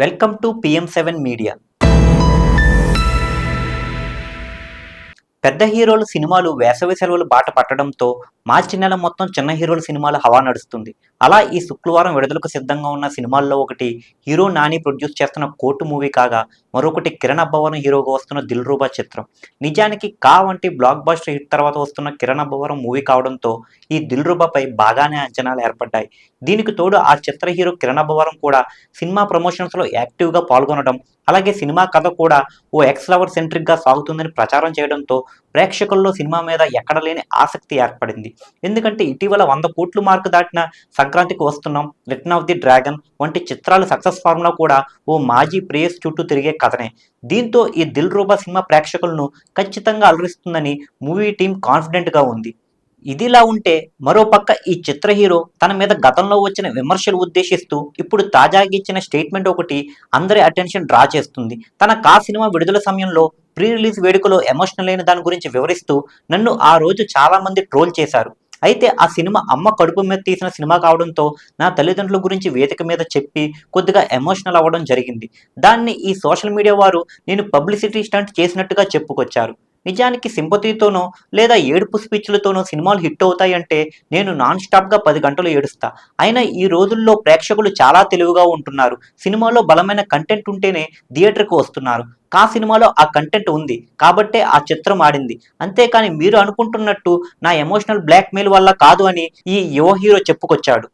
Welcome to PM7 Media. పెద్ద హీరోల సినిమాలు వేసవి సెలవులు బాట పట్టడంతో మార్చి నెల మొత్తం చిన్న హీరోల సినిమాల హవా నడుస్తుంది. అలా ఈ శుక్రవారం విడుదలకు సిద్ధంగా ఉన్న సినిమాల్లో ఒకటి హీరో నాని ప్రొడ్యూస్ చేస్తున్న కోర్టు మూవీ కాగా మరొకటి కిరణ్ అబ్బవరం హీరోగా వస్తున్న దిల్ రూబా చిత్రం. నిజానికి కా వంటి బ్లాక్ బస్టర్ హిట్ తర్వాత వస్తున్న కిరణ్ అబ్బవరం మూవీ కావడంతో ఈ దిల్ రూబాపై బాగానే అంచనాలు ఏర్పడ్డాయి. దీనికి తోడు ఆ చిత్ర హీరో కిరణ్ అబ్బవరం కూడా సినిమా ప్రమోషన్స్లో యాక్టివ్గా పాల్గొనడం అలాగే సినిమా కథ కూడా ఓ ఎక్స్ లవర్ సెంట్రిక్గా సాగుతుందని ప్రచారం చేయడంతో ప్రేక్షకుల్లో సినిమా మీద ఎక్కడ లేని ఆసక్తి ఏర్పడింది. ఎందుకంటే ఇటీవల వంద కోట్లు మార్కు దాటిన సంక్రాంతికి వస్తున్నాం రిటర్న్ ఆఫ్ ది డ్రాగన్ వంటి చిత్రాలు సక్సెస్ ఫార్ములా కూడా ఓ మాజీ ప్రేయస్ చుట్టూ తిరిగే కథనే. దీంతో ఈ దిల్ రూబా సినిమా ప్రేక్షకులను ఖచ్చితంగా అలరిస్తుందని మూవీ టీం కాన్ఫిడెంట్గా ఉంది. ఇదిలా ఉంటే మరోపక్క ఈ చిత్ర హీరో తన మీద గతంలో వచ్చిన విమర్శలు ఉద్దేశిస్తూ ఇప్పుడు తాజాగా ఇచ్చిన స్టేట్మెంట్ ఒకటి అందరి అటెన్షన్ డ్రా చేస్తుంది. తన కా సినిమా విడుదల సమయంలో ప్రీ రిలీజ్ వేడుకలో ఎమోషనల్ అయిన దాని గురించి వివరిస్తూ నన్ను ఆ రోజు చాలామంది ట్రోల్ చేశారు. అయితే ఆ సినిమా అమ్మ కడుపు మీద తీసిన సినిమా కావడంతో నా తల్లిదండ్రుల గురించి వేదిక మీద చెప్పి కొద్దిగా ఎమోషనల్ అవ్వడం జరిగింది. దాన్ని ఈ సోషల్ మీడియా వారు నేను పబ్లిసిటీ స్టంట్ చేసినట్టుగా చెప్పుకొచ్చారు. నిజానికి సింపతితోనో లేదా ఏడుపు స్పీచ్లతోనో సినిమాలు హిట్ అవుతాయంటే నేను నాన్ స్టాప్గా పది గంటలు ఏడుస్తా. అయినా ఈ రోజుల్లో ప్రేక్షకులు చాలా తెలివిగా ఉంటున్నారు. సినిమాలో బలమైన కంటెంట్ ఉంటేనే థియేటర్కు వస్తున్నారు. కా సినిమాలో ఆ కంటెంట్ ఉంది. కాబట్టే ఆ చిత్రం ఆడింది. అంతేకాని మీరు అనుకుంటున్నట్టు నా ఎమోషనల్ బ్లాక్మెయిల్ వల్ల కాదు అని ఈ యువ హీరో చెప్పుకొచ్చాడు.